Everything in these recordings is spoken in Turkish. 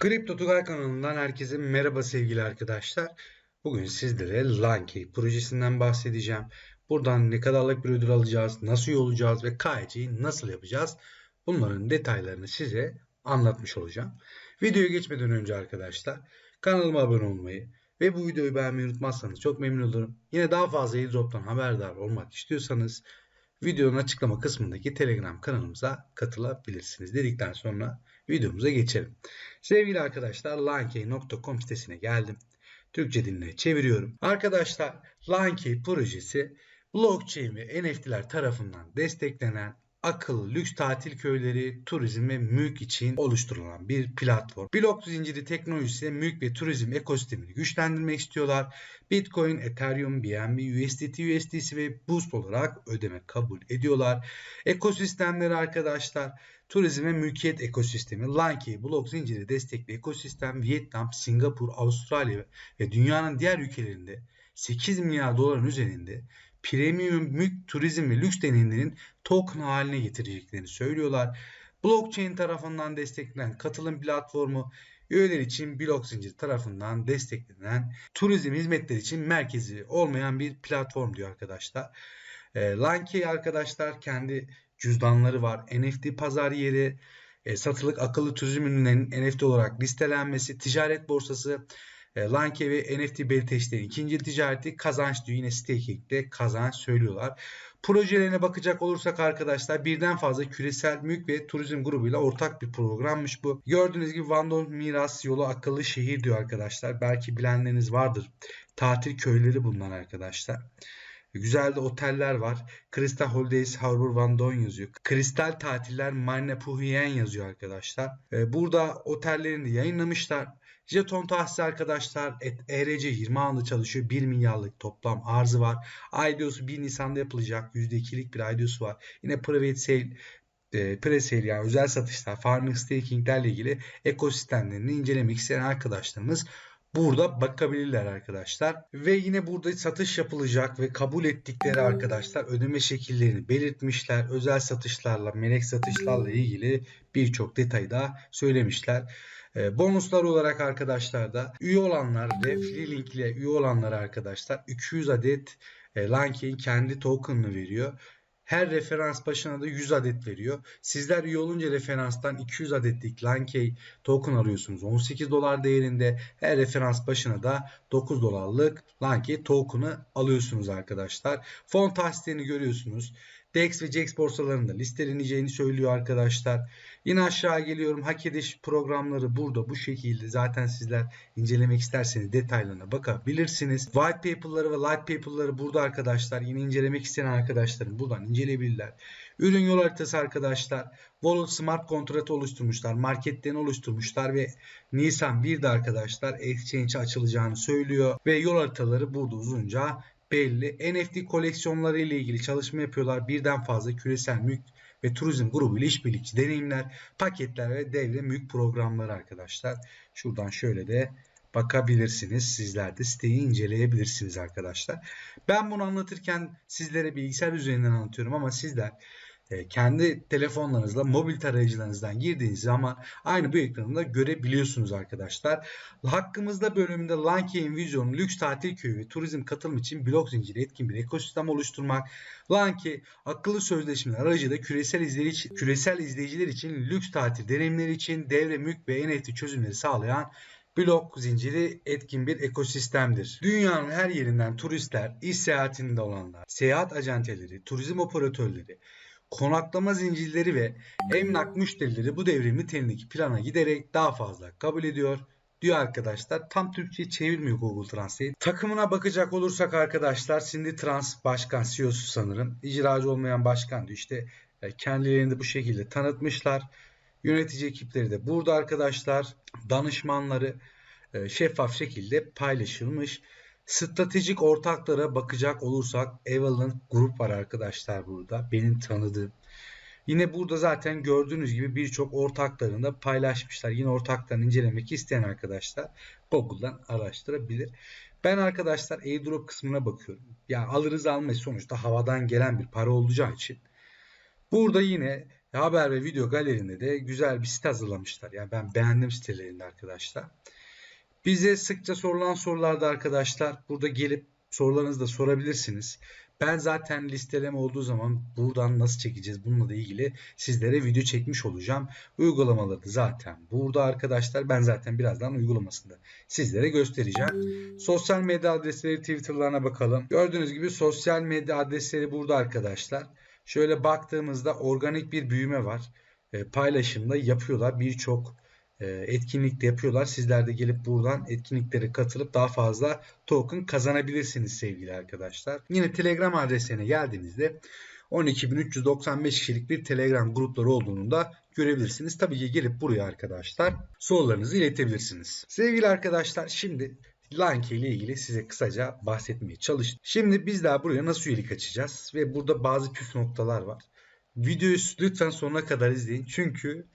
Kripto Tugay kanalından herkese merhaba sevgili arkadaşlar. Bugün sizlere Lankey projesinden bahsedeceğim. Buradan ne kadarlık bir ödül alacağız, nasıl olacağız ve KYC'yi nasıl yapacağız? Bunların detaylarını size anlatmış olacağım. Videoya geçmeden önce arkadaşlar kanalıma abone olmayı ve bu videoyu beğenmeyi unutmazsanız çok memnun olurum. Yine daha fazla airdrop'tan haberdar olmak istiyorsanız videonun açıklama kısmındaki Telegram kanalımıza katılabilirsiniz dedikten sonra videomuza geçelim. Sevgili arkadaşlar lankey.com sitesine geldim. Türkçe diline çeviriyorum. Arkadaşlar Lankey projesi blockchain ve NFT'ler tarafından desteklenen akıllı lüks tatil köyleri, turizm ve mülk için oluşturulan bir platform. Blok zinciri teknolojisiyle mülk ve turizm ekosistemini güçlendirmek istiyorlar. Bitcoin, Ethereum, BNB, USDT, USDC ve Boost olarak ödeme kabul ediyorlar. Ekosistemleri arkadaşlar turizm ve mülkiyet ekosistemi, Lankey, blok zinciri destekli ekosistem Vietnam, Singapur, Avustralya ve dünyanın diğer ülkelerinde 8 milyar doların üzerinde premium turizm ve lüks deneyimlerinin token haline getireceklerini söylüyorlar. Blockchain tarafından desteklenen katılım platformu üyeler için blok zincir tarafından desteklenen turizm hizmetleri için merkezi olmayan bir platform diyor arkadaşlar. E, Lankey arkadaşlar kendi cüzdanları var. NFT pazar yeri, e, satılık akıllı turizm ürünlerinin NFT olarak listelenmesi, ticaret borsası, Lanke ve NFT belirteçlerin ikinci ticareti kazanç diyor. Yine staking'de kazanç söylüyorlar. Projelerine bakacak olursak arkadaşlar birden fazla küresel mülk ve turizm grubuyla ortak bir programmış bu. Gördüğünüz gibi Van Miras Yolu Akıllı Şehir diyor arkadaşlar. Belki bilenleriniz vardır. Tatil köyleri bunlar arkadaşlar. Güzel de oteller var. Crystal Holidays Harbor Van yazıyor. Kristal Tatiller Marina Puhien yazıyor arkadaşlar. Ee, burada otellerini de yayınlamışlar. Jeton tahsis arkadaşlar ERC 20 anlı çalışıyor. 1 milyarlık toplam arzı var. IDOS'u 1 Nisan'da yapılacak. %2'lik bir IDOS'u var. Yine private sale e, yani özel satışlar, farming stakinglerle ilgili ekosistemlerini incelemek isteyen arkadaşlarımız burada bakabilirler arkadaşlar. Ve yine burada satış yapılacak ve kabul ettikleri arkadaşlar ödeme şekillerini belirtmişler. Özel satışlarla, melek satışlarla ilgili birçok detayı da söylemişler. E, bonuslar olarak arkadaşlar da üye olanlar ve free link ile üye olanlar arkadaşlar 200 adet e, Lankey'in kendi token'ını veriyor. Her referans başına da 100 adet veriyor. Sizler üye olunca referanstan 200 adetlik Lankey token alıyorsunuz. 18 dolar değerinde her referans başına da 9 dolarlık Lankey token'ı alıyorsunuz arkadaşlar. Fon tahsislerini görüyorsunuz. DEX ve CEX borsalarında listeleneceğini söylüyor arkadaşlar. Yine aşağı geliyorum. Hak ediş programları burada bu şekilde. Zaten sizler incelemek isterseniz detaylarına bakabilirsiniz. White paper'ları ve light paper'ları burada arkadaşlar. Yine incelemek isteyen arkadaşlarım buradan inceleyebilirler. Ürün yol haritası arkadaşlar. Wallet Smart kontratı oluşturmuşlar. Marketlerini oluşturmuşlar ve Nisan 1'de arkadaşlar exchange açılacağını söylüyor. Ve yol haritaları burada uzunca belli. NFT koleksiyonları ile ilgili çalışma yapıyorlar. Birden fazla küresel mülk ve turizm grubu ile işbirlikçi deneyimler, paketler ve devre mülk programları arkadaşlar. Şuradan şöyle de bakabilirsiniz. Sizler de siteyi inceleyebilirsiniz arkadaşlar. Ben bunu anlatırken sizlere bilgisayar üzerinden anlatıyorum ama sizler kendi telefonlarınızla mobil tarayıcılarınızdan girdiğiniz zaman aynı bu ekranında görebiliyorsunuz arkadaşlar. Hakkımızda bölümünde Lankey'in vizyonu lüks tatil köyü ve turizm katılım için blok zinciri etkin bir ekosistem oluşturmak. Lankey akıllı sözleşmeler aracıyla küresel izleyici, küresel izleyiciler için lüks tatil deneyimleri için devre mülk ve NFT çözümleri sağlayan blok zinciri etkin bir ekosistemdir. Dünyanın her yerinden turistler, iş seyahatinde olanlar, seyahat acenteleri, turizm operatörleri, konaklama zincirleri ve emlak müşterileri bu devrim niteliğindeki plana giderek daha fazla kabul ediyor diyor arkadaşlar. Tam Türkçe çevirmiyor Google Translate. Takımına bakacak olursak arkadaşlar Cindy Trans Başkan CEO'su sanırım. İcracı olmayan başkan diyor. İşte e, kendilerini de bu şekilde tanıtmışlar. Yönetici ekipleri de burada arkadaşlar. Danışmanları e, şeffaf şekilde paylaşılmış. Stratejik ortaklara bakacak olursak Evalent Grup var arkadaşlar burada. Benim tanıdığım. Yine burada zaten gördüğünüz gibi birçok ortaklarını da paylaşmışlar. Yine ortaklarını incelemek isteyen arkadaşlar Google'dan araştırabilir. Ben arkadaşlar airdrop kısmına bakıyorum. Yani alırız almayız sonuçta havadan gelen bir para olacağı için. Burada yine haber ve video galerinde de güzel bir site hazırlamışlar. Yani ben beğendim sitelerini arkadaşlar. Bize sıkça sorulan sorularda arkadaşlar burada gelip sorularınızı da sorabilirsiniz. Ben zaten listeleme olduğu zaman buradan nasıl çekeceğiz bununla da ilgili sizlere video çekmiş olacağım. Uygulamaları zaten burada arkadaşlar. Ben zaten birazdan uygulamasında sizlere göstereceğim. Sosyal medya adresleri Twitter'larına bakalım. Gördüğünüz gibi sosyal medya adresleri burada arkadaşlar. Şöyle baktığımızda organik bir büyüme var. E, paylaşımda yapıyorlar. Birçok etkinlik de yapıyorlar. Sizler de gelip buradan etkinliklere katılıp daha fazla token kazanabilirsiniz sevgili arkadaşlar. Yine Telegram adresine geldiğinizde 12.395 kişilik bir Telegram grupları olduğunu da görebilirsiniz. Tabii ki gelip buraya arkadaşlar sorularınızı iletebilirsiniz. Sevgili arkadaşlar şimdi Lanke ile ilgili size kısaca bahsetmeye çalıştım. Şimdi biz daha buraya nasıl üyelik açacağız ve burada bazı püf noktalar var. Videoyu lütfen sonuna kadar izleyin. Çünkü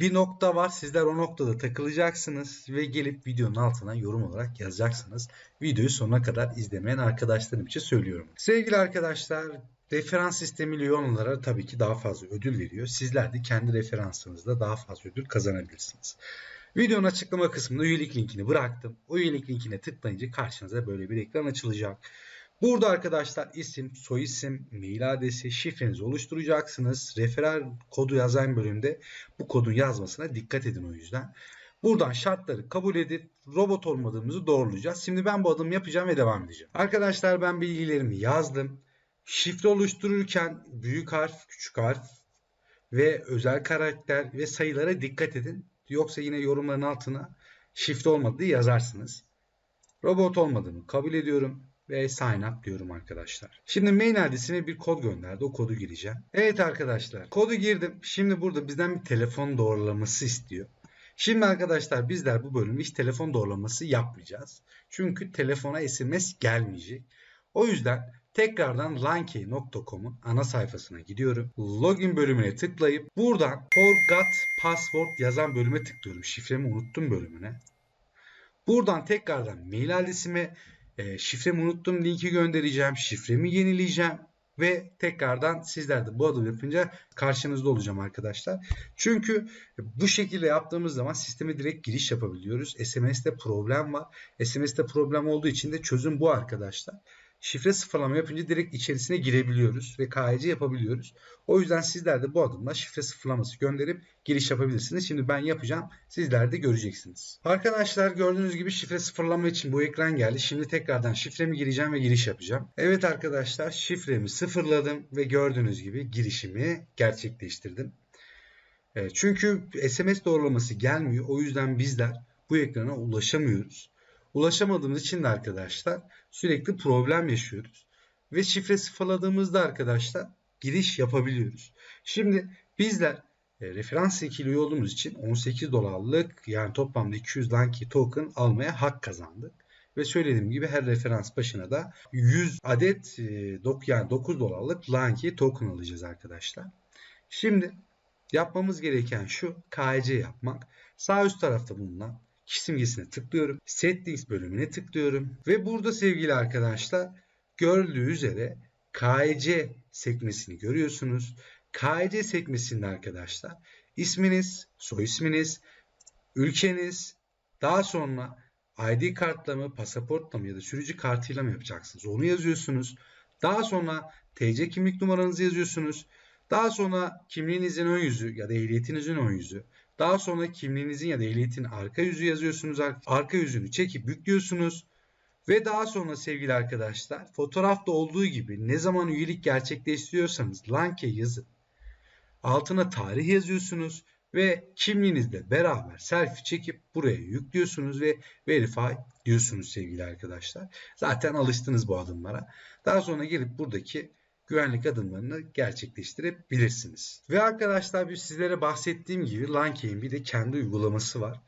bir nokta var. Sizler o noktada takılacaksınız ve gelip videonun altına yorum olarak yazacaksınız. Videoyu sonuna kadar izlemeyen arkadaşlarım için söylüyorum. Sevgili arkadaşlar, referans sistemiyle üye olanlara tabii ki daha fazla ödül veriyor. Sizler de kendi referansınızda daha fazla ödül kazanabilirsiniz. Videonun açıklama kısmında üyelik linkini bıraktım. O üyelik linkine tıklayınca karşınıza böyle bir ekran açılacak. Burada arkadaşlar isim, soyisim, mail adresi, şifrenizi oluşturacaksınız. Referal kodu yazan bölümde bu kodun yazmasına dikkat edin o yüzden. Buradan şartları kabul edip robot olmadığımızı doğrulayacağız. Şimdi ben bu adımı yapacağım ve devam edeceğim. Arkadaşlar ben bilgilerimi yazdım. Şifre oluştururken büyük harf, küçük harf ve özel karakter ve sayılara dikkat edin. Yoksa yine yorumların altına şifre olmadığı yazarsınız. Robot olmadığını kabul ediyorum ve sign up diyorum arkadaşlar. Şimdi mail adresine bir kod gönderdi. O kodu gireceğim. Evet arkadaşlar kodu girdim. Şimdi burada bizden bir telefon doğrulaması istiyor. Şimdi arkadaşlar bizler bu bölümde hiç telefon doğrulaması yapmayacağız. Çünkü telefona SMS gelmeyecek. O yüzden tekrardan lankey.com'un ana sayfasına gidiyorum. Login bölümüne tıklayıp buradan forgot password yazan bölüme tıklıyorum. Şifremi unuttum bölümüne. Buradan tekrardan mail adresime e, şifremi unuttum linki göndereceğim. Şifremi yenileyeceğim. Ve tekrardan sizler de bu adımı yapınca karşınızda olacağım arkadaşlar. Çünkü bu şekilde yaptığımız zaman sisteme direkt giriş yapabiliyoruz. SMS'te problem var. SMS'te problem olduğu için de çözüm bu arkadaşlar şifre sıfırlama yapınca direkt içerisine girebiliyoruz ve KYC yapabiliyoruz. O yüzden sizler de bu adımla şifre sıfırlaması gönderip giriş yapabilirsiniz. Şimdi ben yapacağım. Sizler de göreceksiniz. Arkadaşlar gördüğünüz gibi şifre sıfırlama için bu ekran geldi. Şimdi tekrardan şifremi gireceğim ve giriş yapacağım. Evet arkadaşlar şifremi sıfırladım ve gördüğünüz gibi girişimi gerçekleştirdim. Çünkü SMS doğrulaması gelmiyor. O yüzden bizler bu ekrana ulaşamıyoruz. Ulaşamadığımız için de arkadaşlar sürekli problem yaşıyoruz. Ve şifre sıfırladığımızda arkadaşlar giriş yapabiliyoruz. Şimdi bizler e, referans ikili olduğumuz için 18 dolarlık yani toplamda 200 Lanky token almaya hak kazandık. Ve söylediğim gibi her referans başına da 100 adet e, yani 9 dolarlık Lanky token alacağız arkadaşlar. Şimdi yapmamız gereken şu KC yapmak. Sağ üst tarafta bulunan simgesine tıklıyorum. Settings bölümüne tıklıyorum. Ve burada sevgili arkadaşlar gördüğü üzere KC sekmesini görüyorsunuz. KC sekmesinde arkadaşlar isminiz, soy isminiz, ülkeniz, daha sonra ID kartla mı, pasaportla mı ya da sürücü kartıyla mı yapacaksınız? Onu yazıyorsunuz. Daha sonra TC kimlik numaranızı yazıyorsunuz. Daha sonra kimliğinizin ön yüzü ya da ehliyetinizin ön yüzü. Daha sonra kimliğinizin ya da ehliyetin arka yüzü yazıyorsunuz. Arka yüzünü çekip yüklüyorsunuz. Ve daha sonra sevgili arkadaşlar fotoğrafta olduğu gibi ne zaman üyelik gerçekleştiriyorsanız lanke yazıp altına tarih yazıyorsunuz ve kimliğinizle beraber selfie çekip buraya yüklüyorsunuz ve verify diyorsunuz sevgili arkadaşlar. Zaten alıştınız bu adımlara. Daha sonra gelip buradaki güvenlik adımlarını gerçekleştirebilirsiniz. Ve arkadaşlar bir sizlere bahsettiğim gibi Lankey'in bir de kendi uygulaması var.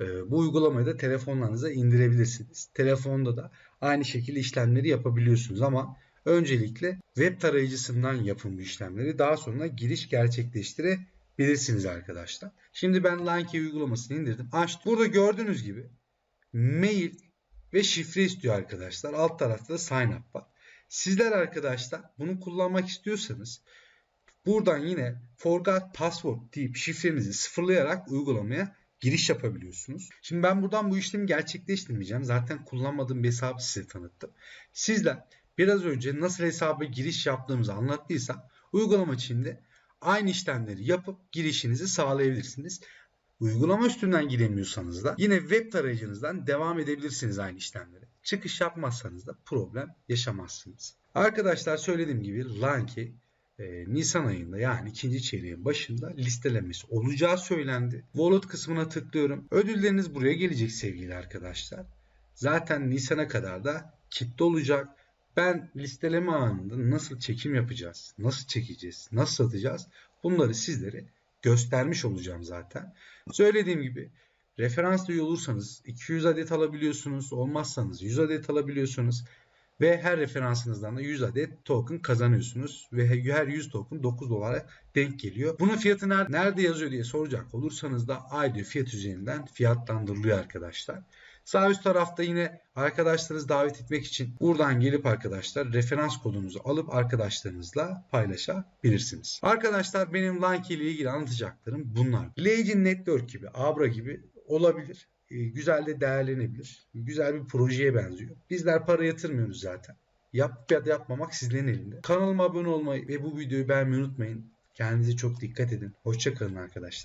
Ee, bu uygulamayı da telefonlarınıza indirebilirsiniz. Telefonda da aynı şekilde işlemleri yapabiliyorsunuz ama öncelikle web tarayıcısından yapın bu işlemleri. Daha sonra giriş gerçekleştirebilirsiniz arkadaşlar. Şimdi ben Lankey uygulamasını indirdim. Açtım. Burada gördüğünüz gibi mail ve şifre istiyor arkadaşlar. Alt tarafta da sign up var. Sizler arkadaşlar bunu kullanmak istiyorsanız Buradan yine forgot password deyip şifrenizi sıfırlayarak uygulamaya giriş yapabiliyorsunuz. Şimdi ben buradan bu işlemi gerçekleştirmeyeceğim. Zaten kullanmadığım bir hesabı size tanıttım. Sizler biraz önce nasıl hesaba giriş yaptığımızı anlattıysam uygulama içinde aynı işlemleri yapıp girişinizi sağlayabilirsiniz. Uygulama üstünden giremiyorsanız da yine web tarayıcınızdan devam edebilirsiniz aynı işlemlere. Çıkış yapmazsanız da problem yaşamazsınız. Arkadaşlar söylediğim gibi Lanki e, Nisan ayında yani ikinci çeyreğin başında listelenmesi olacağı söylendi. Wallet kısmına tıklıyorum. Ödülleriniz buraya gelecek sevgili arkadaşlar. Zaten Nisan'a kadar da kitle olacak. Ben listeleme anında nasıl çekim yapacağız, nasıl çekeceğiz, nasıl satacağız bunları sizlere göstermiş olacağım zaten. Söylediğim gibi referans üye olursanız 200 adet alabiliyorsunuz. Olmazsanız 100 adet alabiliyorsunuz. Ve her referansınızdan da 100 adet token kazanıyorsunuz. Ve her 100 token 9 dolara denk geliyor. Bunun fiyatı nerede yazıyor diye soracak olursanız da aylık fiyat üzerinden fiyatlandırılıyor arkadaşlar. Sağ üst tarafta yine arkadaşlarınızı davet etmek için buradan gelip arkadaşlar referans kodunuzu alıp arkadaşlarınızla paylaşabilirsiniz. Arkadaşlar benim Lanky ile ilgili anlatacaklarım bunlar. Legion Network gibi, Abra gibi olabilir. E, güzel de değerlenebilir. Güzel bir projeye benziyor. Bizler para yatırmıyoruz zaten. Yap ya da yapmamak sizlerin elinde. Kanalıma abone olmayı ve bu videoyu beğenmeyi unutmayın. Kendinize çok dikkat edin. Hoşçakalın arkadaşlar.